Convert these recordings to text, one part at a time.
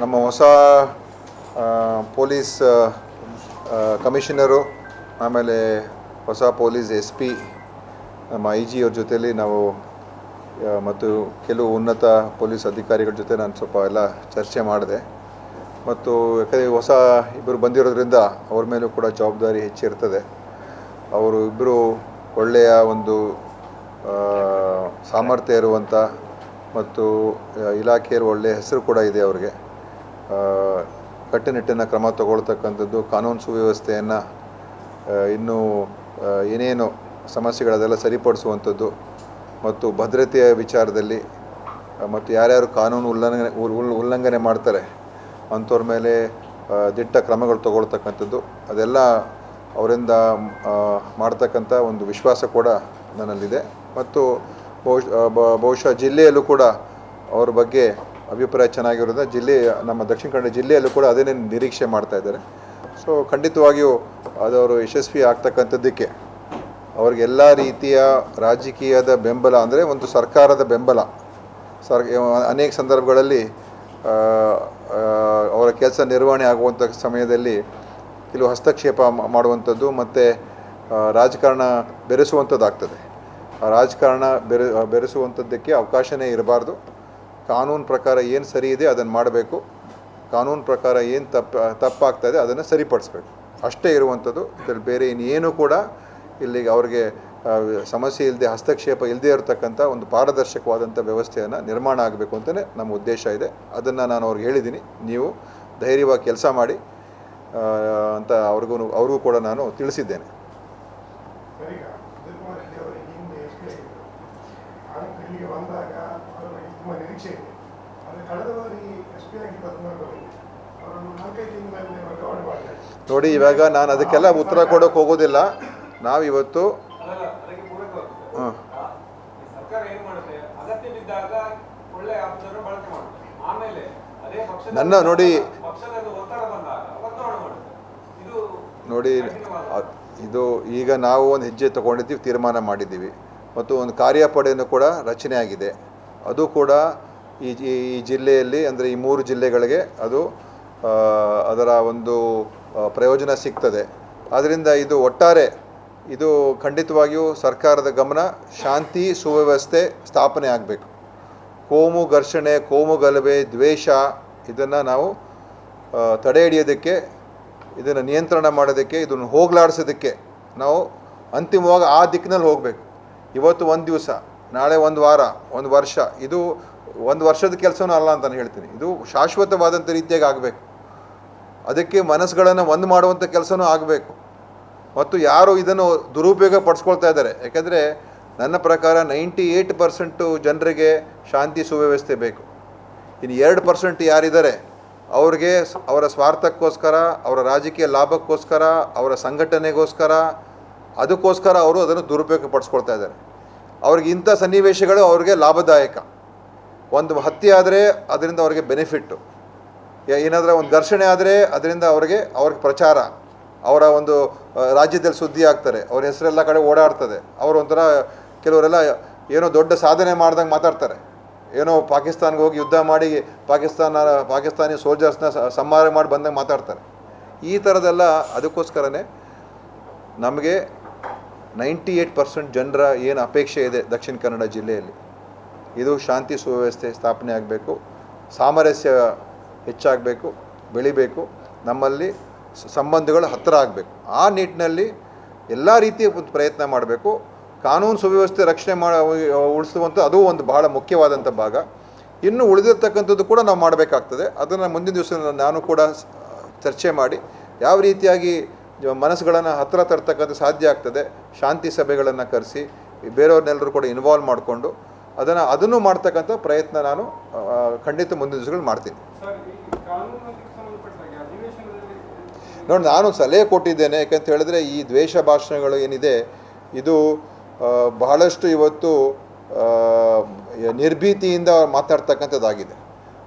ನಮ್ಮ ಹೊಸ police commissioner, ಆಮೇಲೆ ಹೊಸ ಪೊಲೀಸ್ ಎಸ್ ಪಿ ನಮ್ಮ ಐ ಜಿ ಅವ್ರ ಜೊತೆಯಲ್ಲಿ ನಾವು ಮತ್ತು ಕೆಲವು ಉನ್ನತ ಪೊಲೀಸ್ ಅಧಿಕಾರಿಗಳ ಜೊತೆ ನಾನು ಸ್ವಲ್ಪ ಎಲ್ಲ ಚರ್ಚೆ ಮಾಡಿದೆ. ಮತ್ತು ಯಾಕಂದರೆ ಹೊಸ ಇಬ್ಬರು ಬಂದಿರೋದ್ರಿಂದ ಅವ್ರ ಮೇಲೂ ಕೂಡ ಜವಾಬ್ದಾರಿ ಹೆಚ್ಚಿರ್ತದೆ. ಅವರು ಇಬ್ಬರು ಒಳ್ಳೆಯ ಒಂದು ಸಾಮರ್ಥ್ಯ ಇರುವಂಥ ಮತ್ತು ಇಲಾಖೆಯಲ್ಲಿ ಒಳ್ಳೆಯ ಹೆಸರು ಕೂಡ ಇದೆ ಅವ್ರಿಗೆ. ಕಟ್ಟುನಿಟ್ಟಿನ ಕ್ರಮ ತಗೊಳ್ತಕ್ಕಂಥದ್ದು, ಕಾನೂನು ಸುವ್ಯವಸ್ಥೆಯನ್ನು ಇನ್ನೂ ಏನೇನು ಸಮಸ್ಯೆಗಳದೆಲ್ಲ ಸರಿಪಡಿಸುವಂಥದ್ದು ಮತ್ತು ಭದ್ರತೆಯ ವಿಚಾರದಲ್ಲಿ ಮತ್ತು ಯಾರ್ಯಾರು ಕಾನೂನು ಉಲ್ಲಂಘನೆ, ಉಲ್- ಉಲ್- ಉಲ್ಲಂಘನೆ ಮಾಡ್ತಾರೆ, ಅಂಥವ್ರ ಮೇಲೆ ದಿಟ್ಟ ಕ್ರಮಗಳು ತಗೊಳ್ತಕ್ಕಂಥದ್ದು, ಅದೆಲ್ಲ ಅವರಿಂದ ಮಾಡ್ತಕ್ಕಂಥ ಒಂದು ವಿಶ್ವಾಸ ಕೂಡ ನನ್ನಲ್ಲಿದೆ. ಮತ್ತು ಬಹುಶಃ ಬಹುಶಃ ಜಿಲ್ಲೆಯಲ್ಲೂ ಕೂಡ ಅವ್ರ ಬಗ್ಗೆ ಅಭಿಪ್ರಾಯ ಚೆನ್ನಾಗಿರೋದ್ರಿಂದ ಜಿಲ್ಲೆ, ನಮ್ಮ ದಕ್ಷಿಣ ಕನ್ನಡ ಜಿಲ್ಲೆಯಲ್ಲೂ ಕೂಡ ಅದನ್ನೇ ನಿರೀಕ್ಷೆ ಮಾಡ್ತಾ ಇದ್ದಾರೆ. ಸೊ ಖಂಡಿತವಾಗಿಯೂ ಅದವರು ಯಶಸ್ವಿ ಆಗ್ತಕ್ಕಂಥದ್ದಕ್ಕೆ ಅವ್ರಿಗೆಲ್ಲ ರೀತಿಯ ರಾಜಕೀಯದ ಬೆಂಬಲ ಅಂದರೆ ಒಂದು ಸರ್ಕಾರದ ಬೆಂಬಲ. ಸರ್, ಅನೇಕ ಸಂದರ್ಭಗಳಲ್ಲಿ ಅವರ ಕೆಲಸ ನಿರ್ವಹಣೆ ಆಗುವಂಥ ಸಮಯದಲ್ಲಿ ಕೆಲವು ಹಸ್ತಕ್ಷೇಪ ಮಾಡುವಂಥದ್ದು ಮತ್ತು ರಾಜಕಾರಣ ಬೆರೆಸುವಂಥದ್ದಾಗ್ತದೆ. ರಾಜಕಾರಣ ಬೆರೆ, ಬೆರೆಸುವಂಥದ್ದಕ್ಕೆ ಅವಕಾಶನೇ ಇರಬಾರ್ದು. ಕಾನೂನು ಪ್ರಕಾರ ಏನು ಸರಿ ಇದೆ ಅದನ್ನು ಮಾಡಬೇಕು. ಕಾನೂನು ಪ್ರಕಾರ ಏನು ತಪ್ಪು ಇದೆ ಅದನ್ನು ಸರಿಪಡಿಸ್ಬೇಕು. ಅಷ್ಟೇ ಇರುವಂಥದ್ದು ಇದರಲ್ಲಿ ಬೇರೆ ಇನ್ನೇನು ಕೂಡ ಇಲ್ಲಿಗೆ ಅವ್ರಿಗೆ ಸಮಸ್ಯೆ ಇಲ್ಲದೆ ಹಸ್ತಕ್ಷೇಪ ಇಲ್ಲದೆ ಇರತಕ್ಕಂಥ ಒಂದು ಪಾರದರ್ಶಕವಾದಂಥ ವ್ಯವಸ್ಥೆಯನ್ನು ನಿರ್ಮಾಣ ಆಗಬೇಕು ಅಂತಲೇ ನಮ್ಮ ಉದ್ದೇಶ ಇದೆ. ಅದನ್ನು ನಾನು ಅವ್ರಿಗೆ ಹೇಳಿದ್ದೀನಿ. ನೀವು ಧೈರ್ಯವಾಗಿ ಕೆಲಸ ಮಾಡಿ ಅಂತ ಅವ್ರಿಗೂ ಅವ್ರಿಗೂ ಕೂಡ ನಾನು ತಿಳಿಸಿದ್ದೇನೆ. ಬಂದಾಗ ತುಂಬ ನಿರೀಕ್ಷೆ ಇದೆ. ಆದರೆ ಕಳೆದ ಬಾರಿ ಎಸ್ ಪಿ ಅವರನ್ನು ನಾಲ್ಕೈದು ವರ್ಗಾವಣೆ ಮಾಡಿದ್ದಾರೆ ನೋಡಿ ಇವಾಗ ನಾನು ಅದಕ್ಕೆಲ್ಲ ಉತ್ತರ ಕೊಡೋಕೆ ಹೋಗೋದಿಲ್ಲ. ನಾವು ಇವತ್ತು ಹಾಂ. ನನ್ನ ನೋಡಿ- ನೋಡಿ ಇದು ಈಗ ನಾವು ಒಂದು ಹೆಜ್ಜೆ ತಗೊಂಡಿದ್ದೀವಿ ತೀರ್ಮಾನ ಮಾಡಿದ್ದೀವಿ. ಮತ್ತು ಒಂದು ಕಾರ್ಯಪಡೆಯನ್ನು ಕೂಡ ರಚನೆ ಆಗಿದೆ. ಅದು ಕೂಡ ಈ ಈ ಜಿಲ್ಲೆಯಲ್ಲಿ, ಅಂದರೆ ಈ ಮೂರು ಜಿಲ್ಲೆಗಳಿಗೆ ಅದು ಅದರ ಒಂದು ಪ್ರಯೋಜನ ಸಿಗ್ತದೆ. ಆದ್ದರಿಂದ ಇದು ಒಟ್ಟಾರೆ, ಇದು ಖಂಡಿತವಾಗಿಯೂ ಸರ್ಕಾರದ ಗಮನ ಶಾಂತಿ, ಸುವ್ಯವಸ್ಥೆ, ಸ್ಥಾಪನೆ ಆಗಬೇಕು. ಕೋಮು ಘರ್ಷಣೆ, ಕೋಮು ಗಲಭೆ, ದ್ವೇಷ, ಇದನ್ನು ನಾವು ತಡೆ ಹಿಡಿಯೋದಕ್ಕೆ, ಇದನ್ನು ನಿಯಂತ್ರಣ ಮಾಡೋದಕ್ಕೆ, ಇದನ್ನು ಹೋಗಲಾಡಿಸೋದಕ್ಕೆ ನಾವು ಅಂತಿಮವಾಗಿ ಆ ದಿಕ್ಕಿನಲ್ಲಿ ಹೋಗಬೇಕು. ಇವತ್ತು ಒಂದು ದಿವಸ. ನಾಳೆ ಒಂದು ವಾರ, ಒಂದು ವರ್ಷ. ಇದು ಒಂದು ವರ್ಷದ ಕೆಲಸವೂ ಅಲ್ಲ ಅಂತ ನಾನು ಹೇಳ್ತೀನಿ. ಇದು ಶಾಶ್ವತವಾದಂಥ ರೀತಿಯಾಗಿ ಆಗಬೇಕು. ಅದಕ್ಕೆ ಮನಸ್ಸುಗಳನ್ನು ಒಂದು ಮಾಡುವಂಥ ಕೆಲಸವೂ ಆಗಬೇಕು. ಮತ್ತು ಯಾರು ಇದನ್ನು ದುರುಪಯೋಗ ಪಡಿಸ್ಕೊಳ್ತಾ ಇದ್ದಾರೆ, ಯಾಕೆಂದರೆ ನನ್ನ ಪ್ರಕಾರ ನೈಂಟಿ ಏಯ್ಟ್ ಪರ್ಸೆಂಟು ಜನರಿಗೆ ಶಾಂತಿ ಸುವ್ಯವಸ್ಥೆ ಬೇಕು. ಇನ್ನು ಎರಡು ಪರ್ಸೆಂಟ್ ಯಾರಿದ್ದಾರೆ, ಅವ್ರಿಗೆ ಅವರ ಸ್ವಾರ್ಥಕ್ಕೋಸ್ಕರ, ಅವರ ರಾಜಕೀಯ ಲಾಭಕ್ಕೋಸ್ಕರ, ಅವರ ಸಂಘಟನೆಗೋಸ್ಕರ, ಅದಕ್ಕೋಸ್ಕರ ಅವರು ಅದನ್ನು ದುರುಪಯೋಗ ಪಡಿಸ್ಕೊಳ್ತಾ ಇದ್ದಾರೆ. ಅವ್ರಿಗೆ ಇಂಥ ಸನ್ನಿವೇಶಗಳು ಅವ್ರಿಗೆ ಲಾಭದಾಯಕ. ಒಂದು ಹತ್ಯೆ ಆದರೆ ಅದರಿಂದ ಅವ್ರಿಗೆ ಬೆನಿಫಿಟ್ಟು. ಏನಾದರೂ ಒಂದು ಘರ್ಷಣೆ ಆದರೆ ಅದರಿಂದ ಅವ್ರಿಗೆ ಅವ್ರಿಗೆ ಪ್ರಚಾರ. ಅವರ ಒಂದು ರಾಜ್ಯದಲ್ಲಿ ಸುದ್ದಿ ಆಗ್ತಾರೆ. ಅವ್ರ ಹೆಸರೆಲ್ಲ ಕಡೆ ಓಡಾಡ್ತದೆ. ಅವರು ಒಂಥರ ಕೆಲವರೆಲ್ಲ ಏನೋ ದೊಡ್ಡ ಸಾಧನೆ ಮಾಡ್ದಂಗೆ ಮಾತಾಡ್ತಾರೆ. ಏನೋ ಪಾಕಿಸ್ತಾನ್ಗೆ ಹೋಗಿ ಯುದ್ಧ ಮಾಡಿ ಪಾಕಿಸ್ತಾನ, ಪಾಕಿಸ್ತಾನಿ ಸೋಲ್ಜರ್ಸ್ನ ಸಂಹಾರ ಮಾಡಿ ಬಂದಂಗೆ ಮಾತಾಡ್ತಾರೆ. ಈ ಥರದೆಲ್ಲ ಅದಕ್ಕೋಸ್ಕರನೇ ನಮಗೆ ನೈಂಟಿ ಏಯ್ಟ್ ಪರ್ಸೆಂಟ್ ಜನರ ಏನು ಅಪೇಕ್ಷೆ ಇದೆ ದಕ್ಷಿಣ ಕನ್ನಡ ಜಿಲ್ಲೆಯಲ್ಲಿ? ಇದು ಶಾಂತಿ ಸುವ್ಯವಸ್ಥೆ ಸ್ಥಾಪನೆ ಆಗಬೇಕು, ಸಾಮರಸ್ಯ ಹೆಚ್ಚಾಗಬೇಕು, ಬೆಳಿಬೇಕು, ನಮ್ಮಲ್ಲಿ ಸಂಬಂಧಗಳು ಹತ್ತಿರ ಆಗಬೇಕು. ಆ ನಿಟ್ಟಿನಲ್ಲಿ ಎಲ್ಲ ರೀತಿಯ ಪ್ರಯತ್ನ ಮಾಡಬೇಕು. ಕಾನೂನು ಸುವ್ಯವಸ್ಥೆ ರಕ್ಷಣೆ ಮಾಡ ಉಳಿಸುವಂಥ ಅದು ಒಂದು ಬಹಳ ಮುಖ್ಯವಾದಂಥ ಭಾಗ. ಇನ್ನು ಉಳಿದಿರ್ತಕ್ಕಂಥದ್ದು ಕೂಡ ನಾವು ಮಾಡಬೇಕಾಗ್ತದೆ. ಅದನ್ನು ಮುಂದಿನ ದಿವಸ ನಾನು ಕೂಡ ಚರ್ಚೆ ಮಾಡಿ ಯಾವ ರೀತಿಯಾಗಿ ಮನಸ್ಸುಗಳನ್ನು ಹತ್ತಿರ ತರ್ತಕ್ಕಂಥ ಸಾಧ್ಯ ಆಗ್ತದೆ. ಶಾಂತಿ ಸಭೆಗಳನ್ನು ಕರೆಸಿ ಬೇರೆಯವ್ರನ್ನೆಲ್ಲರೂ ಕೂಡ ಇನ್ವಾಲ್ವ್ ಮಾಡಿಕೊಂಡು ಅದನ್ನು ಅದನ್ನು ಮಾಡ್ತಕ್ಕಂಥ ಪ್ರಯತ್ನ ನಾನು ಖಂಡಿತ ಮುಂದಿನ ದಿವಸಗಳು ಮಾಡ್ತೀನಿ. ನೋಡಿ ನಾನು ಸಲಹೆ ಕೊಟ್ಟಿದ್ದೇನೆ ಯಾಕಂತ ಹೇಳಿದ್ರೆ ಈ ದ್ವೇಷ ಭಾಷಣಗಳು ಏನಿದೆ ಇದು ಬಹಳಷ್ಟು ಇವತ್ತು ನಿರ್ಭೀತಿಯಿಂದ ಮಾತಾಡ್ತಕ್ಕಂಥದ್ದಾಗಿದೆ.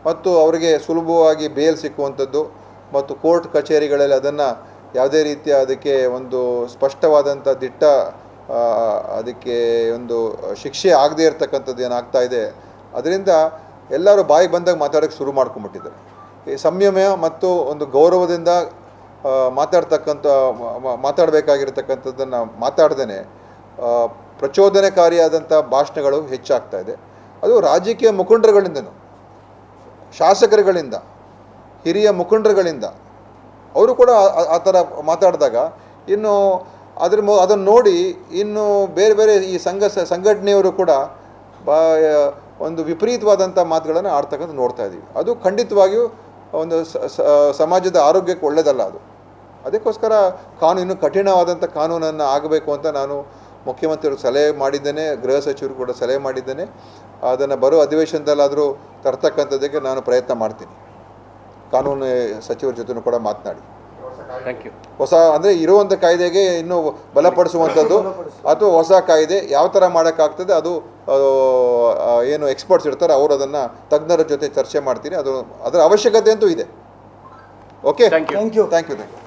ಮತ್ತು ಅವರಿಗೆ ಸುಲಭವಾಗಿ ಬೇಲ್ ಸಿಕ್ಕುವಂಥದ್ದು ಮತ್ತು ಕೋರ್ಟ್ ಕಚೇರಿಗಳಲ್ಲಿ ಅದನ್ನು ಯಾವುದೇ ರೀತಿಯ ಅದಕ್ಕೆ ಒಂದು ಸ್ಪಷ್ಟವಾದಂಥ ದಿಟ್ಟ ಅದಕ್ಕೆ ಒಂದು ಶಿಕ್ಷೆ ಆಗದೇ ಇರತಕ್ಕಂಥದ್ದು ಏನಾಗ್ತಾ ಇದೆ. ಅದರಿಂದ ಎಲ್ಲರೂ ಬಾಯಿಗೆ ಬಂದಾಗ ಮಾತಾಡೋಕ್ಕೆ ಶುರು ಮಾಡ್ಕೊಂಬಿಟ್ಟಿದ್ದಾರೆ. ಈ ಸಂಯಮ ಮತ್ತು ಒಂದು ಗೌರವದಿಂದ ಮಾತಾಡ್ತಕ್ಕಂಥ ಮಾತಾಡಬೇಕಾಗಿರ್ತಕ್ಕಂಥದ್ದನ್ನು ಮಾತಾಡ್ದೇ ಪ್ರಚೋದನಕಾರಿಯಾದಂಥ ಭಾಷಣಗಳು ಹೆಚ್ಚಾಗ್ತಾ ಇದೆ. ಅದು ರಾಜಕೀಯ ಮುಖಂಡರುಗಳಿಂದನೂ, ಶಾಸಕರುಗಳಿಂದ, ಹಿರಿಯ ಮುಖಂಡರುಗಳಿಂದ ಅವರು ಕೂಡ ಆ- ಥರ ಮಾತಾಡಿದಾಗ ಇನ್ನು ಅದ್ರ ಮು, ಅದನ್ನು ನೋಡಿ ಇನ್ನು ಬೇರೆ ಬೇರೆ ಈ ಸಂಘ, ಸಂಘಟನೆಯವರು ಕೂಡ ಬಾ ಒಂದು ವಿಪರೀತವಾದಂಥ ಮಾತುಗಳನ್ನು ಆಡ್ತಕ್ಕಂಥ ನೋಡ್ತಾ ಇದ್ದೀವಿ. ಅದು ಖಂಡಿತವಾಗಿಯೂ ಒಂದು ಸಮಾಜದ ಆರೋಗ್ಯಕ್ಕೆ ಒಳ್ಳೆಯದಲ್ಲ ಅದು. ಅದಕ್ಕೋಸ್ಕರ ಕಾನೂನು ಕಠಿಣವಾದಂಥ ಕಾನೂನನ್ನು ಆಗಬೇಕು ಅಂತ ನಾನು ಮುಖ್ಯಮಂತ್ರಿಯವರು ಸಲಹೆ ಮಾಡಿದ್ದೇನೆ, ಗೃಹ ಸಚಿವರು ಕೂಡ ಸಲಹೆ ಮಾಡಿದ್ದೇನೆ. ಅದನ್ನು ಬರೋ ಅಧಿವೇಶನದಲ್ಲಾದರೂ ತರ್ತಕ್ಕಂಥದ್ದಕ್ಕೆ ನಾನು ಪ್ರಯತ್ನ ಮಾಡ್ತೀನಿ. ಕಾನೂನು ಸಚಿವರ ಜೊತೆನೂ ಕೂಡ ಮಾತನಾಡಿ. ಥ್ಯಾಂಕ್ ಯು ಹೊಸ ಅಂದರೆ ಇರುವಂಥ ಕಾಯ್ದೆಗೆ ಇನ್ನೂ ಬಲಪಡಿಸುವಂಥದ್ದು ಅಥವಾ ಹೊಸ ಕಾಯ್ದೆ ಯಾವ ಥರ ಮಾಡೋಕ್ಕಾಗ್ತದೆ ಅದು ಏನು ಎಕ್ಸ್ಪರ್ಟ್ಸ್ ಇರ್ತಾರೆ ಅವರು ಅದನ್ನು ತಜ್ಞರ ಜೊತೆ ಚರ್ಚೆ ಮಾಡ್ತೀನಿ. ಅದು ಅದರ ಅವಶ್ಯಕತೆ ಅಂತೂ ಇದೆ. Okay thank you thank you thank you